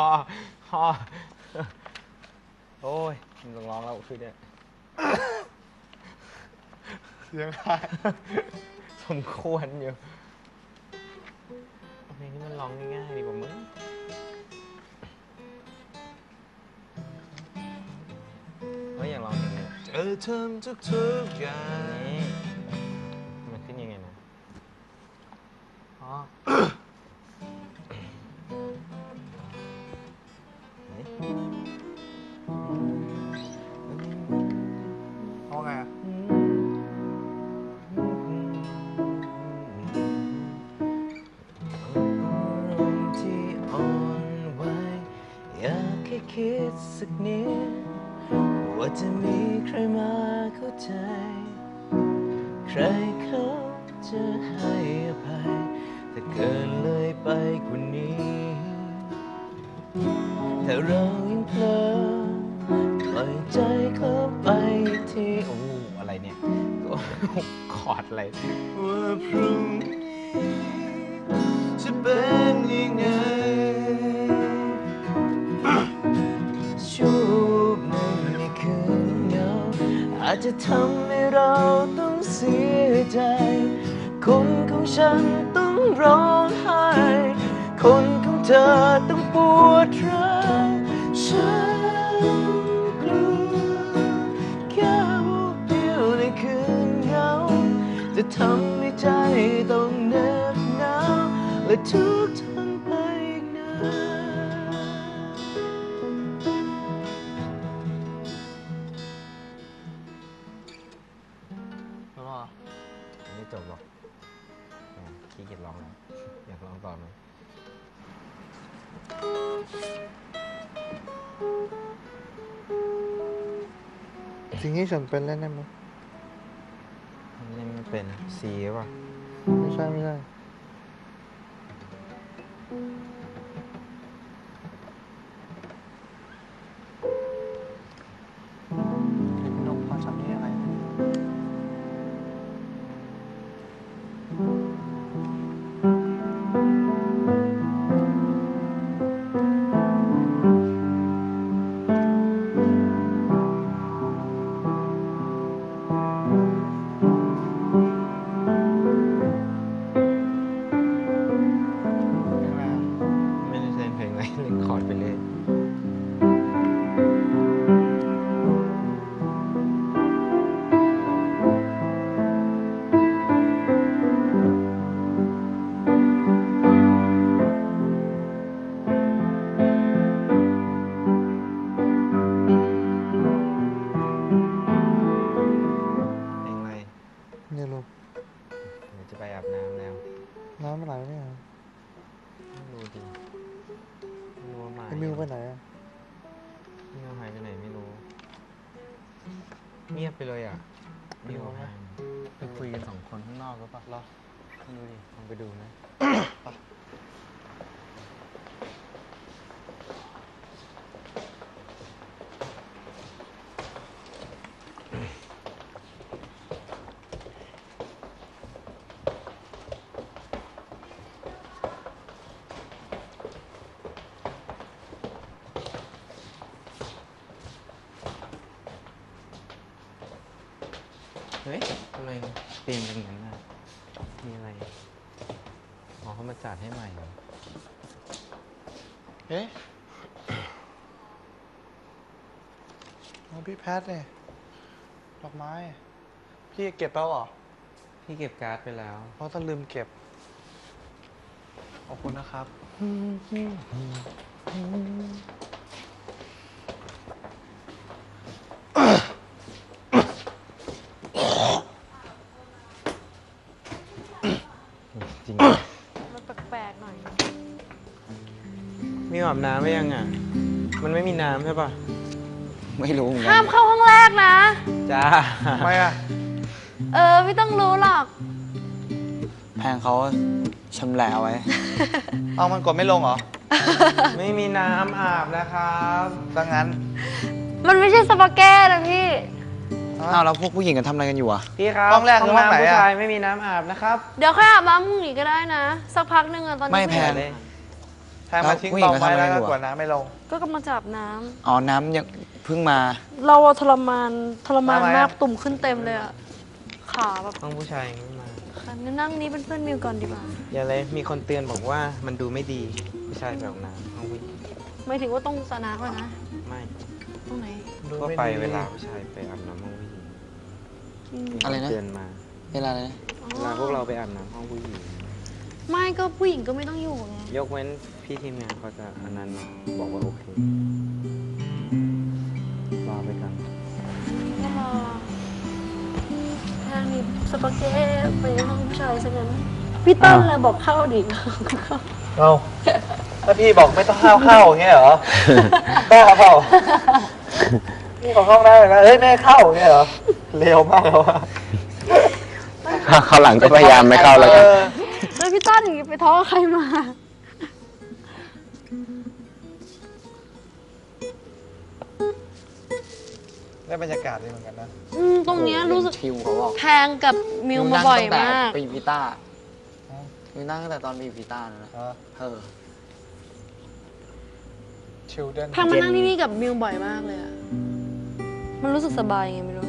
พ่อพ่อโอ้ยไมันต้องร้องแล้วคือเนี่ยเสียงหายสมควรอยู่เอาเพลงที่มันร้องง่ายๆดีกว่ามึงเฮ้ยอยากร้องเพลงนี้ เธอทำทุกทุกๆอย่าง คิดสักนิด ว่าจะมีใครมาเข้าใจ ใครเขาจะให้อภัย ถ้าเกินเลยไปกว่านี้ ถ้าเรายังเพลอปล่อยใจเข้าไปที่โอ้อะไรเนี่ยคอร์ดอะไรว่าพรุ่ง จะทำให้เราต้องเสียใจ คนของฉันต้องร้องไห้ คนของเธอต้องปวดร้าวฉันกลัวแค่วูบเดียวในคืนเหงาจะทำให้ใจต้องเหน็บหนาวและทุกท ที่ฉันเป็นเล่นได้ไหมเล่นไม่เป็นซีป่ะ ไม่ใช่ ไม่ใช่ เตียงเป็นอย่างนั้นน่ะมีอะไรอ๋อเขามาจัดให้ใหม่เหรอเอ๊ะน้องพี่แพทเนี่ยดอกไม้ พี่เก็บแล้วเหรอพี่เก็บการ์ดไปแล้ว เพราะถ้าลืมเก็บ ขอบคุณนะครับจริง มันแปลกๆหน่อย มี อาบน้ำไหมยังอะ มันไม่มีน้ำใช่ปะไม่รู้เหมือนกัห้ามเข้าห้องแรกนะ จ้าทำไมอะเออ ไม่ต้องรู้หรอก แพงเขาชำแหละเอาไว้ เอามันกดไม่ลงเหรอไม่มีน้ำอาบนะครับดังนั้นมันไม่ใช่สปาเก้นะพี่ อ้าวแล้วพวกผู้หญิงกันทำอะไรกันอยู่อะพี่ครับห้องแรกคือห้องไหนอะน้ำผู้ชายไม่มีน้ำอาบนะครับ เดี๋ยวค่อยอาบน้ำพรุ่งนี้ก็ได้นะ สักพักหนึ่งอะตอนนี้ไม่แพง เลย แพงมาทิ้งผู้หญิตงองก็ไว้ทำอะไรแล้วอยู่กอะว่าน้ำไม่ลง ก็กำลังจะอาบน้ำอ๋อน้ำยังเพิ่งมา เราอะทรมานทรมานทำไมอะ มากตุ่มขึ้นเต็มเลยอะขาแบบห้องผู้ชายยังไม่มา ขานั่งนี้เป็นเพื่อนมิวก่อนดีกว่าอย่าเลยมีคนเตือนบอกว่ามันดูไม่ดีผู้ชายแบบน้ำห้องผู้หญิงไม่ถึงว่าต้องสระน้ำอะนะไม่ตรงไหนดูก็ม่ไปดีเวลาผู้ชายไปอาบน้ำห้องผู้หญิงอืมอะไรนะ เตือนมา เวลาอะไรนะอ๋อเวลาพวกเราไปอาบน้ำห้องผู้หญิง ไม่ก็ผู้หญิงก็ไม่ต้องอยู่ไง ยกเว้นพี่ทีมงานเขาจะอันนั้นมาบอกว่าโอเครอไปกันก็รอทางนี้สปาเกตไปห้องผู้ชายซะงั้นพี่เต้นเลยบอกเข้าดิเอาถ้าพี่บอกไม่ต้องเข้าเข้าอย่างเงี้ยเหรอบ้าเปล่าพี่ขอเข้าได้เลยนะเฮ้ยไม่ให้เข้าอย่างเงี้ยเหรอเร็วมากแล้วอะเขาวหลังก็พยายามไม่เข้าแล้วกันออแล้ว พี่ต้นอย่างงี้ไปท้อใครมา ได้บรรยากาศดีเหมือนกันนะ อืม ตรงเนี้ยรู้สึกชิวเขาบอกแพงกับมิวมาบ่อยมากไปอยู่พิต้าอ๋อมิวนั่งตั้งแต่ตอนไปอยู่พิต้านั่นแหละเออเออชิลเดนแพงมานั่งที่นี่กับมิวบ่อยมากเลยอะมันรู้สึกสบายไงไม่รู้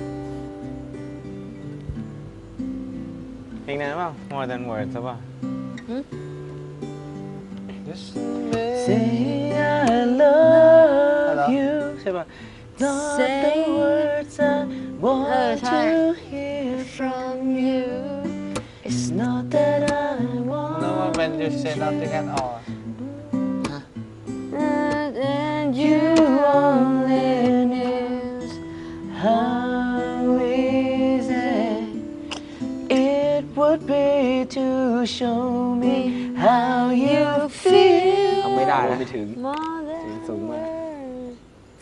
เพลงนั้นเปล่า More Than Words ใช่ป่ะ Say I love Hello? you ใช่ป่ะ Not Say the words I เออ want ใช่ to hear from you It's not that I want No when you say nothing at all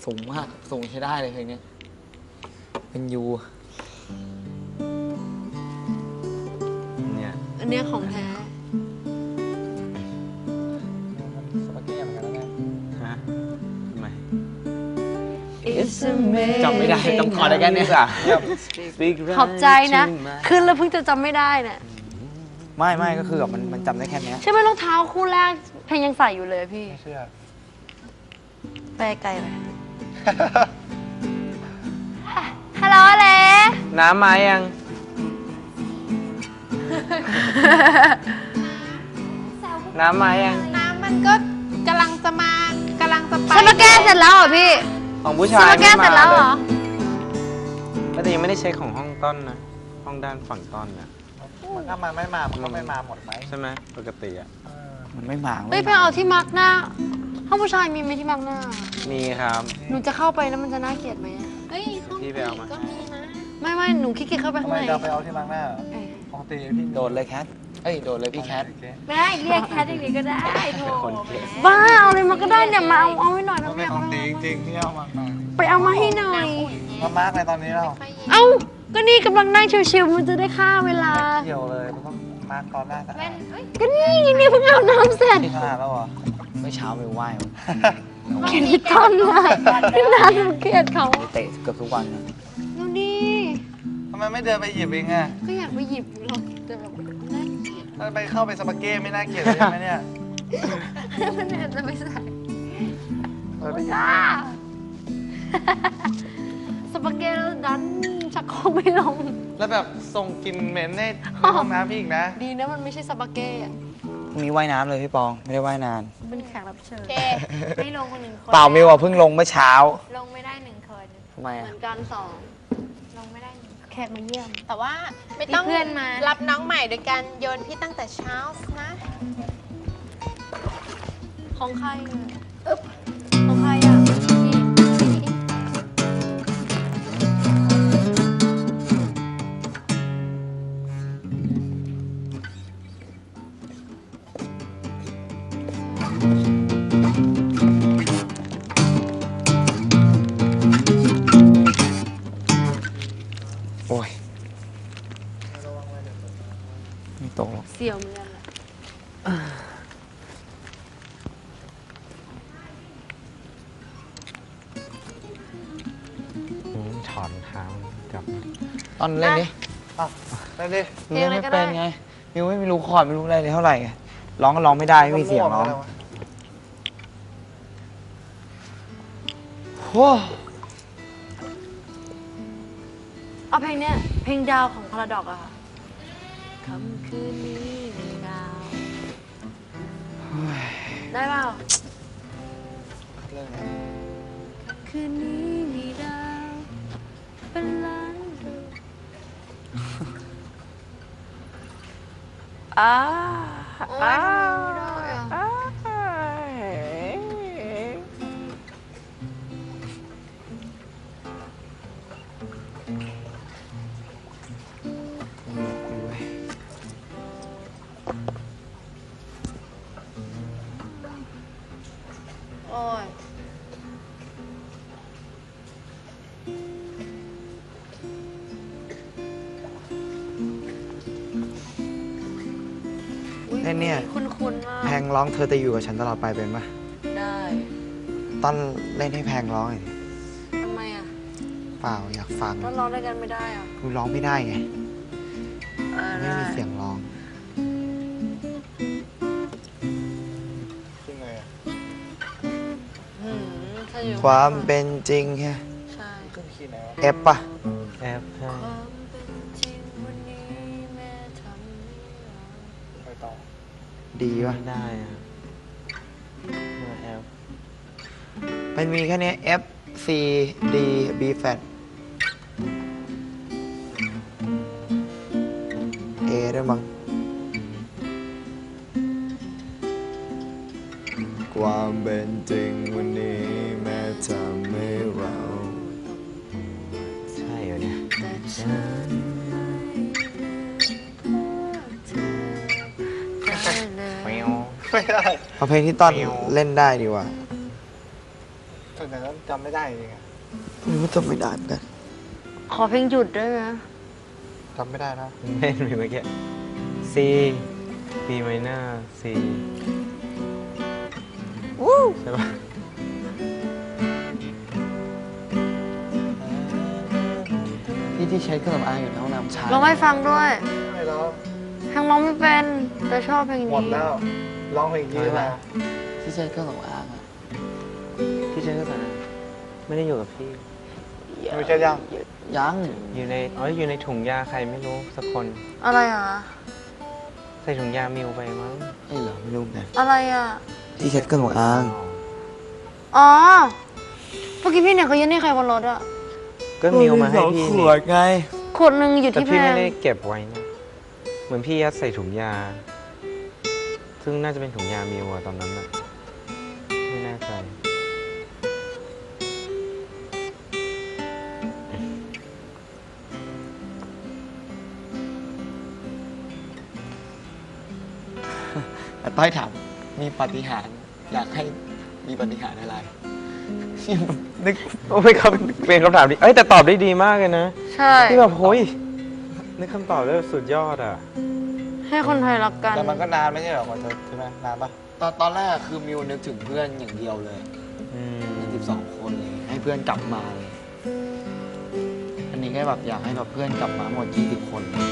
สูงมาก สูงใช้ได้เลยเพลงเนี้ยเป็นยูเนี่ยอันเนี้ยของแท้ สปาเกตตี้เหมือนกันนะเนี่ยฮะทำไม It's amazing จำไม่ได้ต้องขอได้แค่เนี้ย Speak right ขอบใจนะ to my ขึ้นแล้วเพิ่งจะจำไม่ได้เนี่ยไม่ไม่ก็คือแบบมันมันจำได้แค่เนี้ยใช่ไหมรองเท้าคู่แรกเพลงยังใส่อยู่เลยพี่ ไม่เชื่อ ไปไกลไป ฮัลโหลเล็น้ำมายัง น้ำมายัง น้ำมันก็กำลังจะมากำลังจะไปสปาเกตเสร็จแล้วเหรอพี่ของผู้สชายปาเกตเสร็จแล้วเหรอก็แต่ยังไม่ได้เช็คของห้องต้นนะ ห้องด้านฝั่งต้นนะมันถ้ามันไม่มา มันก็ไม่มาหมดไหมใช่ไหมปกติอะเออมันไม่หมางเฮ้ยไปเอาที่มาร์กหน้าห้องผู้ชายมีไหมที่มาร์กหน้า มีครับ หนูจะเข้าไปแล้วมันจะน่าเกลียดไหมอะเฮ้ยห้องพี่ไปเอามา ก็มีนะไม่ไม่หนูขี้เกียจเข้าไปทำข้างไมในจะไปเอาที่ล้างหน้าเหรอเอ้ยปกติพี่โดนเลยแคท เอ้ย โดนเลยพี่แคท โอเไม่ได้เรียกแคทอย่างนี้ก็ได้โถคนเก่ง บ้าเอาเลยมาก็ได้เนี่ยมาเอาเอาให้หน่อยนะมันไม่เป็นเอาของตีจริงๆที่เอามามาไปเอามาให้หน่อย มามาร์กในตอนนี้เราไม่เย็นเอ้าก็นี่กำลังนั่งชิวๆมันจะได้ฆ่าเวลา เกี่ยวเลยมันต้องมาร์กก่อนหน้าสะอาแว่ดนเอ้ยก็นี่นี่เพิ่งอาบน้ำเสร็จ สะอาดแล้วเหรอ เมื่อเช้าไปไหว้มา เกลียดพี่ต้นมากพี่นัทเกลียดเขาเตะเกือบทุกวันนะดูดิทำไมไม่เดินไปหยิบเองอะก็อยากไปหยิบหรอกแต่แบบน่าเกลียดถ้าไปเข้าไปสปาเกตไม่น่าเกลียดเลยใช่ไหมเนี่ยมันอาจจะไม่ใส่เออไปหยิบจ้าสปาเกตแล้วดันชักโครกไม่ลง แล้วแบบส่งกลินเหม็นให้ในห้องน้ำพี่อีกนะ ดีนะมันไม่ใช่สปาเกตอะ พรุ่งนี้ว่ายน้ำเลยพี่ปองไม่ได้ว่ายนาน เป็นแขกรับเชิญ โอเค ไม่ลงคนหนึ่งคนเปล่ามิวอะเพิ่งลงเมื่อเช้าลงไม่ได้หนึ่งคน ทำไมเหอะมือนกันสองลงไม่ได้หนึ่งคนแขกมาเยี่ยม แต่ว่าไม่ต้องมีเพื่อนมา รับน้องใหม่โดยการโยนพี่ตั้งแต่เช้านะ ของใครเนี่ย อดรองท้ากับตอนเล่นดิอะเล่นดิเล่นไม่เป็นไงมิวไม่รู้คอร์ดไม่รู้อะไรเลยเท่าไหร่ร้องก็ร้องไม่ได้ม่มีเสียงร้องโอเอาเพลงเนี้ยเพลงดาวของพาราดอกอะค่ะคืนนี้ดาว ได้เปล่าคือคืนนี้มีดาะโอ้ยเนเนี่ย คุ้นคุ้นๆมาก แพงร้องเธอจะอยู่กับฉันตลอดไปเป็นปะได้ต้นเล่นให้แพงร้องหน่อยดิทำไมอะเปล่าอยากฟังต้องร้องด้วยกันไม่ได้อะกูร้องไม่ได้ไง อ่าไม่ได้มีเสียงร้องหืมถ้าอยู่ความเป็นจริงแค่ใช่เอฟปะ แอบใช่ความ ดีปะไม่ได้อะเมื่อแอบมันมีแค่เนี้ย F C D B flat A ด้วยมั้งความเป็นจริงวัน เอาเพลงที่ต้อนไม่เอาเล่นได้ดีกว่าส่วนใหญ่ก็จำไม่ได้เองอะไม่จำไม่ได้เหมือนกันขอเพลงหยุดด้วยนะจำไม่ได้นะเล่นไปเมื่อกี้ C B minor C ใช่ปะที่ที่ใช้เครื่องสำอางอยู่ในห้องน้ำชายร้องให้ฟังด้วย ไม่ร้องเพลงร้องไม่เป็นแต่ชอบเพลงนี้ หมดแล้ว ร้องเพลงนี้มาที่ใช้เครื่องสำอางอะพี่เชื่อสารไม่ได้อยู่กับพี่ ไม่ใช่ยัง ยังอยู่ในอ๋ออยู่ในถุงยาใครไม่รู้สักคน อะไรอะ ใส่ถุงยามิวไปมั้งไม่เหรอไม่รู้เหมือนกันอะไรอะ ที่เช็ดเครื่องสำอาง อ๋อเมื่อกี้พี่เนี่ยเขายื่นให้ใครบนรถอะก็มิวมาให้พี่ขนี่วดไงขวดหนึ่งอยู่แต่ที่แพพี่ไม่ง ได้เก็บไว้นะเหมือนพี่ยัดใส่ถุงยา ซึ่งน่าจะเป็นถุงยามิวอะตอนนั้นอะไม่แน่ใจแต่ต้อยถามมีปาฏิหารย์อยากให้มีปาฏิหารย์อะไร นึกโอ้ยครับเป็นคำถามดีเอ้ยแต่ตอบได้ดีมากเลยนะใช่ ที่แบบโอ้ยนึกคำตอบได้สุดยอดอะ ให้คนไทยรักกัน แต่มันก็นานไม่ใช่เหรอกว่าจะใช่ไหมนานปะตอนตอนแรกคือมิวนึกถึงเพื่อนอย่างเดียวเลยอืมสิบสองคนเลย ให้เพื่อนกลับมาเลยอันนี้ก็แบบอยากให้แบบเพื่อนกลับมาหมดยี่สิบคนเลย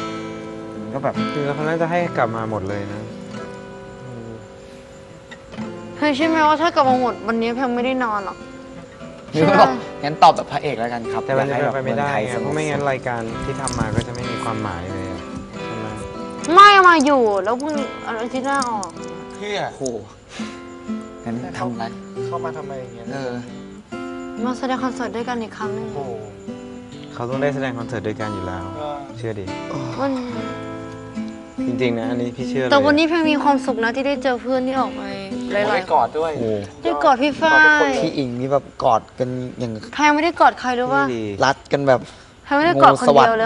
มันก็แบบคือเขาน่าจะให้กลับมาหมดเลยนะอืมเฮ้ยใช่ไหมว่าถ้ากลับมาหมดวันนี้แพงไม่ได้นอนหรอก มิวก็บอกงั้นตอบแบบพระเอกแล้วกันครับแต่มันอยากจะให้เป็นไปไม่ได้เองทยไงสเพราะไม่งั้นรายการที่ทำมาก็จะไม่มีความหมายเลยอะใช่ไหม ไม่เอามาอยู่แล้วพรุ่งนี้อาทิตย์หน้าออกเพื่อโอ้โหงั้นทำอะไร เข้ามาทำไมอย่างเงี้ยเออ มาแสดงคอนเสิร์ตด้วยกันอีกครั้งหนึงโอ้โหเขาต้องได้แสดงคอนเสิร์ตด้วยกันอยู่แล้วก็เชื่อดิ วันจริงๆนะ อันนี้พี่เชื่อเลยแต่วันนี้เพลงมีความสุขนะที่ได้เจอเพื่อนที่ออกไปหได้ลายกอดด้วย โอ้ๆได้กอดพี่ฝ้ายพี่อิงนี่แบบกอดกันอย่างแพงไม่ได้กอดใครด้วยว่าพี่ดี รัดกันแบบ แพงไม่ได้กอดคนเดียวเลย